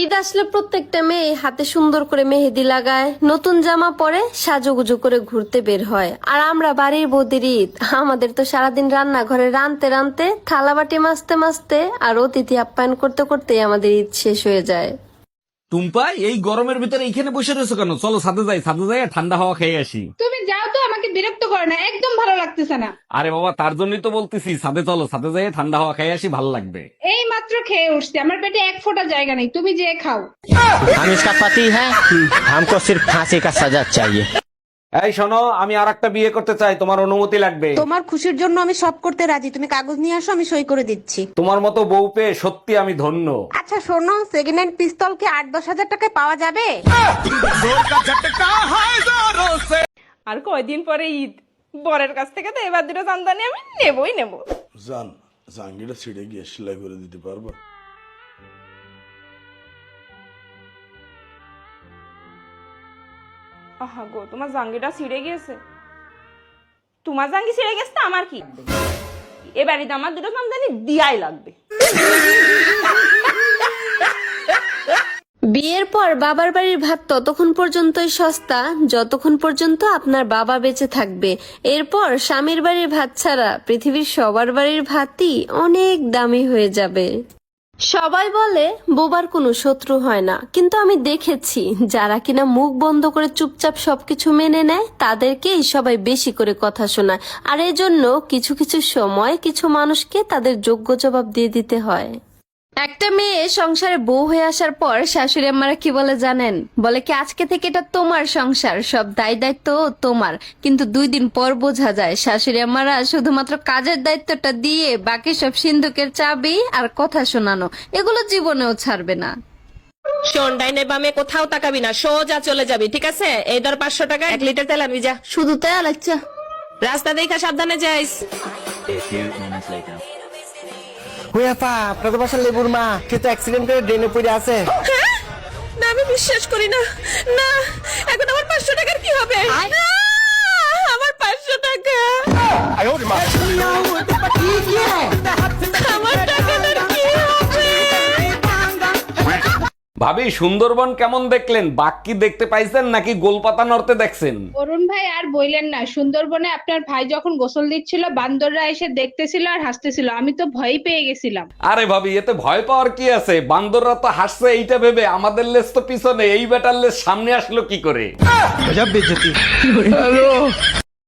ঈদ আসলে প্রত্যেকটা মেয়ে হাতে সুন্দর করে মেহেদি লাগায়, নতুন জামা পরে সাজুগুজু করে ঘুরতে বের হয়। আর আমরা বাড়ির বৌদির ঈদ, আমাদের তো সারাদিন রান্নাঘরে রানতে রানতে থালা বাটি মাজতে মাজতে আর অতিথি আপ্যায়ন করতে করতেই আমাদের ঈদ শেষ হয়ে যায়। টুম্পা এই গরমের ভিতরে এইখানে বসে রয়েছো কেন চলো ছাদে যাই ছাদে যাই ঠান্ডা হাওয়া খেয়ে আসি তুমি যাও তো আমাকে বিরক্ত করে না একদম ভালো লাগতেছে না আরে বাবা তার জন্যই তো বলতেছি ছাদে চলো ছাদে যাই ঠান্ডা হাওয়া খেয়ে আসি ভালো লাগবে এই মাত্র খেয়ে উঠছি আমার পেটে এক ফোঁটা জায়গা নেই তুমি যে খাও हम इसका पति है हमको सिर्फ फांसी का सजा चाहिए এই শোনো আমি আর একটা বিয়ে করতে চাই তোমার অনুমতি লাগবে। তোমার খুশির জন্য আমি সব করতে রাজি। তুমি কাগজ নিয়ে আসো আমি সই করে দিচ্ছি। তোমার মতো বউ পেয়ে সত্যি আমি ধন্য। আচ্ছা শোনো সেকেন্ড হ্যান্ড পিস্তল কি আট দশ হাজার টাকায় পাওয়া যাবে? আর কয়দিন পরে ঈদ? বরের কাছ থেকে তো এবার দুটো জামদানি আমি নেবই নেব। জান জাঙ্গিটা ছিঁড়ে গিয়ে সেলাই করে দিতে পারব? আহা গো, তোমার জাঙ্গিটা ছিঁড়ে গিয়েছে। তোমার জাঙ্গি ছিঁড়ে গেছে তো আমার কি? এ বাড়িতে আমার দুটো জামদানি দিয়াই লাগবে। বিয়ের পর বাবার বাড়ির ভাত ততক্ষণ পর্যন্তই সস্তা, যতক্ষণ পর্যন্ত আপনার বাবা বেঁচে থাকবে। এরপর স্বামীর বাড়ির ভাত ছাড়া পৃথিবীর সবার বাড়ির ভাতই অনেক দামি হয়ে যাবে। সবাই বলে, বোবার কোনো শত্রু হয় না। কিন্তু আমি দেখেছি, যারা কিনা মুখ বন্ধ করে চুপচাপ সবকিছু মেনে নেয়, তাদেরকেই সবাই বেশি করে কথা শোনায়। আর এজন্য কিছু কিছু সময় কিছু মানুষকে তাদের যোগ্য জবাব দিয়ে দিতে হয়। একটা মেয়ে সংসারে বউ হয়ে আসার পর শাশুড়ি আম্মারা কি বলে জানেন? বলে কি আজকে থেকে এটা তোমার সংসার সব দায় দায়িত্ব তোমার। কিন্তু দুই দিন পর বোঝা যায় শাশুড়ি আম্মারা শুধুমাত্র কাজের দায়িত্বটা দিয়ে বাকি সব সিন্ধুকের চাবি আর কথা শোনানো এগুলো জীবনেও ছাড়বে না। শোন ডাইনে বামে কোথাও তাকাবি না সোজা চলে যাবি ঠিক আছে? এই ধর পাঁচশো টাকা এক লিটার তেল আনবি যা। শুধু তাই আলাচ্ছা রাস্তা দেখা সাবধানে যাইস। হুই আপা? আপনাদের বাসার লেবুর মা সে তো অ্যাক্সিডেন্ট করে ড্রেনে পড়ে আছে? না আমি বিশ্বাস করি না। না এখন আমার পাঁচশো টাকার কি হবে? ভাবি সুন্দরবন কেমন দেখলেন? বাঘ কি দেখতে পাইছেন নাকি গোলপাতা নড়তে দেখছেন? অরুণ ভাই আর বইলেন না। সুন্দরবনে আপনার ভাই যখন গোসল দিচ্ছিল বান্দররা এসে দেখতেছিল আর হাসতেছিল। আমি তো ভয় পেয়ে গেছিলাম। আরে ভাবি এতে ভয় পাওয়ার কি আছে? বান্দররা তো হাসছে এইটা ভেবে আমাদের লেস তো পিছনে। এই বেটার লেস সামনে আসলো কি করে?